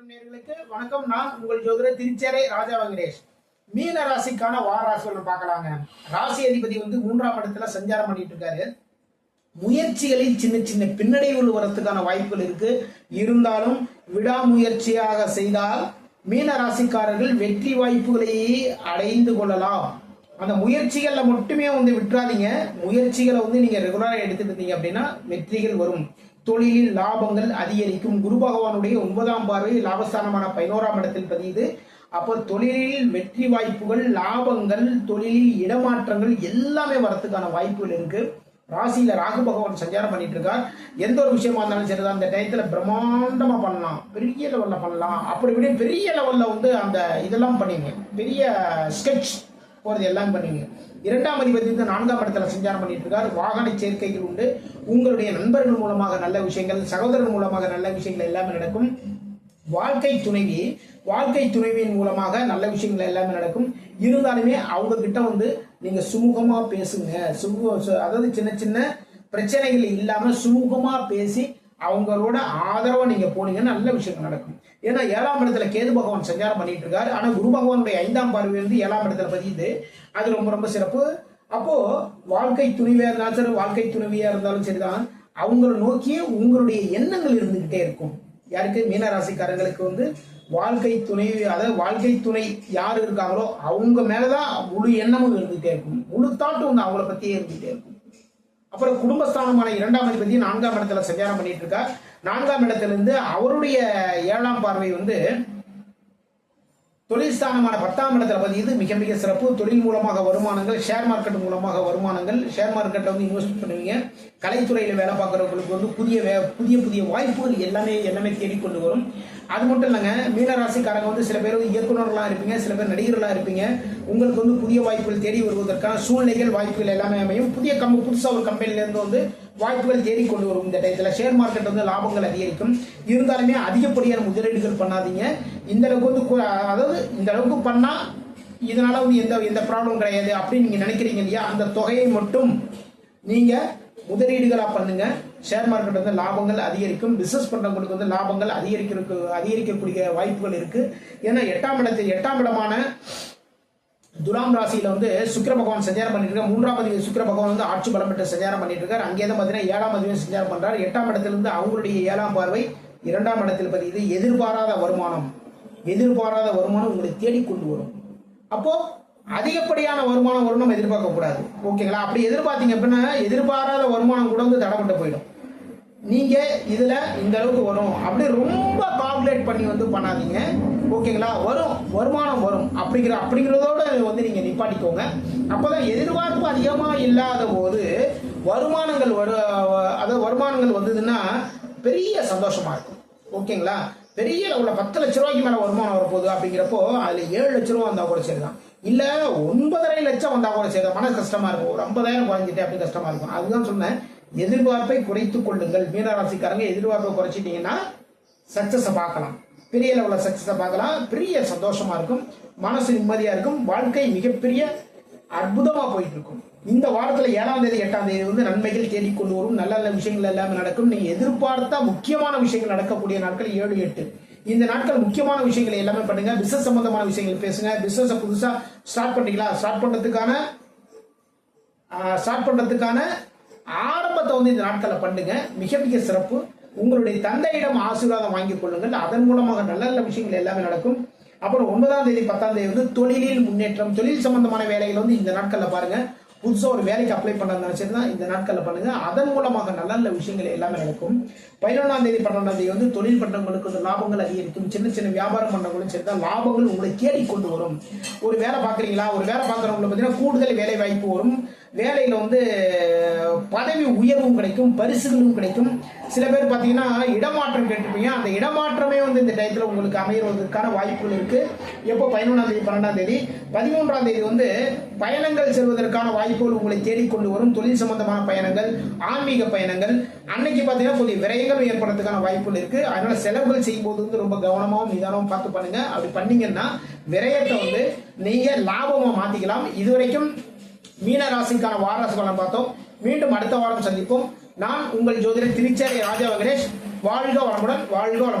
ஜோதிடம் வணக்கம் நான் உங்கள் ஜோதிடர் திருச்சேரை ராஜா வெங்கடேஷ். மீன ராசிக்கான வார ராசிகள் பார்க்கலாங்க. ராசி அதிபதி வந்து மூன்றாம் இடத்துல சஞ்சாரம் பண்ணிட்டு இருக்காரு. முயற்சிகளில் சின்ன சின்ன பின்னடைவுகள் வரத்துக்கான வாய்ப்புகள் இருக்கு. இருந்தாலும் விடாமுயற்சியாக செய்தால் மீன ராசிக்காரர்கள் வெற்றி வாய்ப்புகளை அடைந்து கொள்ளலாம். அந்த முயற்சிகளில் மட்டுமே வந்து விட்டுறாதீங்க. முயற்சிகளை வந்து நீங்க ரெகுலராக எடுத்துட்டு இருந்தீங்க அப்படின்னா வெற்றிகள் வரும். தொழிலில் லாபங்கள் அதிகரிக்கும். குரு பகவானுடைய ஒன்பதாம் பார்வை லாபஸ்தானமான பதினோராம் இடத்தில் பதியுது. அப்போ தொழிலில் வெற்றி வாய்ப்புகள் லாபங்கள் தொழிலில் இடமாற்றங்கள் எல்லாமே வரத்துக்கான வாய்ப்புகள் இருக்கு. ராசியில ராகு பகவான் சஞ்சாரம் பண்ணிட்டு இருக்கார் எந்த ஒரு விஷயமா இருந்தாலும் சரிதான். அந்த டயத்துல பிரம்மாண்டமா பண்ணலாம். பெரிய லெவல்ல பண்ணலாம். அப்படி இப்படி பெரிய லெவல்ல வந்து அந்த இதெல்லாம் பண்ணிங்க. பெரிய ஸ்கெட்ச் போறது எல்லாம் பண்ணுவீங்க. இரண்டாம் அதிபதி வந்து நான்காம் இடத்துல சஞ்சாரம் பண்ணிட்டு இருக்கார். வாகன சேர்க்கைகள் உண்டு. உங்களுடைய நண்பர்கள் மூலமாக நல்ல விஷயங்கள் சகோதரர் மூலமாக நல்ல விஷயங்கள் எல்லாமே நடக்கும். வாழ்க்கை துணைவி வாழ்க்கை துணைவியின் மூலமாக நல்ல விஷயங்கள் எல்லாமே நடக்கும். இருந்தாலுமே அவங்க கிட்ட வந்து நீங்க சுமூகமா பேசுங்க. சுமூக அதாவது சின்ன சின்ன பிரச்சனைகள் இல்லாம சுமூகமா பேசி அவங்களோட ஆதரவை நீங்க போனீங்கன்னா நல்ல விஷயங்கள் நடக்கும். ஏன்னா ஏழாம் இடத்துல கேது பகவான் சஞ்சாரம் பண்ணிட்டு இருக்காரு. ஆனா குரு பகவானுடைய ஐந்தாம் பார்வை வந்து ஏழாம் இடத்துல பதியுது. அது ரொம்ப ரொம்ப சிறப்பு. அப்போ வாழ்க்கை துணிவியா இருந்தாலும் சரி வாழ்க்கை துணிவியா இருந்தாலும் சரிதான். அவங்கள நோக்கியே உங்களுடைய எண்ணங்கள் இருந்துகிட்டே இருக்கும். யாருக்கு? மீனராசிக்காரங்களுக்கு வந்து வாழ்க்கை துணை அதாவது வாழ்க்கை துணை யார் இருக்காங்களோ அவங்க மேலதான் முழு எண்ணமும் இருந்துகிட்டே இருக்கும். முழு தாட்டும் வந்து அவங்கள பத்தியே இருந்துகிட்டே இருக்கும். அப்புறம் குடும்பஸ்தானமான இரண்டாம் அதிபதி நான்காம் இடத்துல சஞ்சாரம் பண்ணிட்டு இருக்கார். நான்காம் இடத்துல இருந்து அவருடைய ஏழாம் பார்வை வந்து தொழில் ஸ்தானமான பத்தாம் இடத்துல பதியுது மிக மிக சிறப்பு. தொழில் மூலமாக வருமானங்கள் ஷேர் மார்க்கெட் மூலமாக வருமானங்கள். ஷேர் மார்க்கெட்டை வந்து இன்வெஸ்ட் பண்ணுவீங்க. கலைத்துறையில் வேலை பார்க்குறவங்களுக்கு வந்து புதிய வே புதிய புதிய வாய்ப்புகள் எல்லாமே எல்லாமே தேடிக்கொண்டு வரும். அது மட்டும் இல்லைங்க மீனராசிக்காரங்க வந்து சில பேர் இயக்குநர்களாக இருப்பீங்க சில பேர் நடிகர்களாக இருப்பீங்க. உங்களுக்கு வந்து புதிய வாய்ப்புகள் தேடி வருவதற்கான சூழ்நிலைகள் வாய்ப்புகள் எல்லாமே அமையும். புதிய கம்பெனி புதுசாக ஒரு கம்பெனிலேருந்து வந்து வாய்ப்புகள் தேடி கொண்டு வரும். இந்த டயத்தில் ஷேர் மார்க்கெட் வந்து லாபங்கள் அதிகரிக்கும். இருந்தாலுமே அதிகப்படியான முதலீடுகள் பண்ணாதீங்க. இந்த அளவுக்கு வந்து அதாவது இந்த அளவுக்கு பண்ணா இதனால வந்து எந்த எந்த ப்ராப்ளம் கிடையாது அப்படின்னு நீங்க நினைக்கிறீங்க இல்லையா? அந்த தொகையை மட்டும் நீங்க முதலீடுகளாக பண்ணுங்க. ஷேர் மார்க்கெட் வந்து லாபங்கள் அதிகரிக்கும். பிசினஸ் பண்ணுறவங்களுக்கு வந்து லாபங்கள் அதிகரிக்கிறதுக்கு அதிகரிக்கக்கூடிய வாய்ப்புகள் இருக்கு. ஏன்னா எட்டாம் இடத்தில் எட்டாம் இடமான துலாம் ராசியில வந்து சுக்கிர பகவான் சஞ்சாரம் பண்ணிட்டு இருக்காரு மூன்றாம் அதிபதி சுக்கிர பகவான் வந்து ஆட்சி பலம் பெற்ற சஞ்சாரம் பண்ணிட்டு இருக்காரு அங்கே தான் பார்த்தீங்கன்னா ஏழாம் அதிபதி சஞ்சாரம் பண்றாரு. எட்டாம் இடத்திலிருந்து அவங்களுடைய ஏழாம் பார்வை இரண்டாம் இடத்தில் பதியுது. எதிர்பாராத வருமானம். எதிர்பாராத வருமானம் உங்களை தேடி கொண்டு வரும். அப்போ அதிகப்படியான வருமானம் வரும் நம்ம எதிர்பார்க்க கூடாது. ஓகேங்களா? அப்படி எதிர்பார்த்தீங்க அப்படின்னா எதிர்பாராத வருமானம் கூட வந்து தடப்பட்டு போயிடும். நீங்க இதுல இந்த அளவுக்கு வரும். அப்படி ரொம்ப கால்குலேட் பண்ணி வந்து பண்ணாதீங்க. ஓகேங்களா? வரும். வருமானம் வரும். அப்படிங்கிற அப்படிங்கிறதோட வந்து நீங்க நிப்பாட்டிக்கோங்க. அப்பதான் எதிர்பார்ப்பு அதிகமா இல்லாத போது வருமானங்கள் வரு அதாவது வருமானங்கள் வந்ததுன்னா பெரிய சந்தோஷமா இருக்கும். ஓகேங்களா? பெரிய லெவலில் பத்து லட்ச ரூபாய்க்கு மேல வருமானம் வரப்போகுது அப்படிங்கிறப்போ அதுல ஏழு லட்ச ரூபா வந்தா கூட சரிதான். இல்ல ஒன்பதரை லட்சம் வந்தா கூட சரிதான். மன கஷ்டமா இருக்கும். ஒரு ஐம்பதாயிரம் குறைஞ்சிட்டு அப்படி கஷ்டமா இருக்கும். அதுதான் சொன்னேன். எதிர்பார்ப்பை குறைத்துக் கொள்ளுங்கள். மீனராசிக்காரங்க எதிர்பார்ப்பை குறைச்சிட்டீங்கன்னா சக்சஸை பார்க்கலாம். பெரிய லெவலில் சக்சஸை பார்க்கலாம். பெரிய சந்தோஷமா இருக்கும். மனசு நிம்மதியா இருக்கும். வாழ்க்கை மிகப்பெரிய அற்புதமா போயிட்டு இருக்கும் இந்த வாரத்தில் ஏழாம் தேதி எட்டாம் தேதி வந்து நன்மைகள் தேடி கொண்டு வரும். நல்ல நல்ல விஷயங்கள் எல்லாமே நடக்கும். நீங்கள் எதிர்பார்த்தா முக்கியமான விஷயங்கள் நடக்கக்கூடிய நாட்கள் ஏழு எட்டு. இந்த நாட்கள் முக்கியமான விஷயங்கள் எல்லாமே பண்ணுங்க. பிசினஸ் சம்பந்தமான விஷயங்கள் பேசுங்க. பிசினஸ் புதுசாக ஸ்டார்ட் பண்ணீங்களா ஸ்டார்ட் பண்ணுறதுக்கான ஸ்டார்ட் பண்ணுறதுக்கான ஆர ஆரம்பத்தை வந்து இந்த நாட்களில் பண்ணுங்க. மிக மிக சிறப்பு. உங்களுடைய தந்தையிடம் ஆசீர்வாதம் வாங்கிக் கொள்ளுங்கள். அதன் மூலமாக நல்ல நல்ல விஷயங்கள் எல்லாமே நடக்கும். அப்புறம் ஒன்பதாம் தேதி பத்தாம் தேதி வந்து தொழிலில் முன்னேற்றம் தொழில் சம்பந்தமான வேலைகள் வந்து இந்த நாட்களில் பாருங்கள் புதுசாக ஒரு வேலைக்கு அப்ளை பண்ணாலும் சரி தான் இந்த நாட்களில் பண்ணுங்கள் அதன் மூலமாக நல்ல நல்ல விஷயங்கள் எல்லாமே நடக்கும். பதினொன்றாம் தேதி பன்னெண்டாம் தேதி வந்து தொழில் பண்றவங்களுக்கு வந்து லாபங்கள் அதிகரிக்கும். சின்ன சின்ன வியாபாரம் பண்றவங்களும் சரி தான் லாபங்கள் உங்களை தேடி கொண்டு வரும். ஒரு வேலை பார்க்குறீங்களா? ஒரு வேலை பார்க்குறவங்களுக்கு பார்த்தீங்கன்னா கூடுதல் வேலை வாய்ப்பு வரும். வேலையில் வந்து பதவி உயர்வும் கிடைக்கும் பரிசுகளும் கிடைக்கும். சில பேர் பார்த்தீங்கன்னா இடமாற்றம் கேட்டிருப்பீங்க. அந்த இடமாற்றமே வந்து இந்த டயத்தில் உங்களுக்கு அமைகிறதுக்கான வாய்ப்புகள் இருக்குது எப்போ பதினொன்றாம் தேதி பன்னெண்டாம் தேதி? பதிமூன்றாம் தேதி வந்து பயணங்கள் செல்வதற்கான வாய்ப்புகள் உங்களை தேடிக்கொண்டு வரும். தொழில் சம்பந்தமான பயணங்கள் ஆன்மீக பயணங்கள். அன்னைக்கு பார்த்தீங்கன்னா கொஞ்சம் விரயங்கள் ஏற்படுறதுக்கான வாய்ப்புகள் இருக்குது அதனால் செலவுகள் செய்யும்போது வந்து ரொம்ப கவனமாகவும் நிதானமும் பார்த்து பண்ணுங்கள் அப்படி பண்ணீங்கன்னா விரயத்தை வந்து நீங்கள் லாபமாக மாற்றிக்கலாம் இதுவரைக்கும் மீன ராசிக்கான வாராசி பலன் பார்த்தோம். மீண்டும் அடுத்த வாரம் சந்திப்போம். நான் உங்கள் ஜோதிடர் திருச்சேரி ராஜா வெங்கடேஷ் வாழ்க வளமுடன் வாழ்க வளம்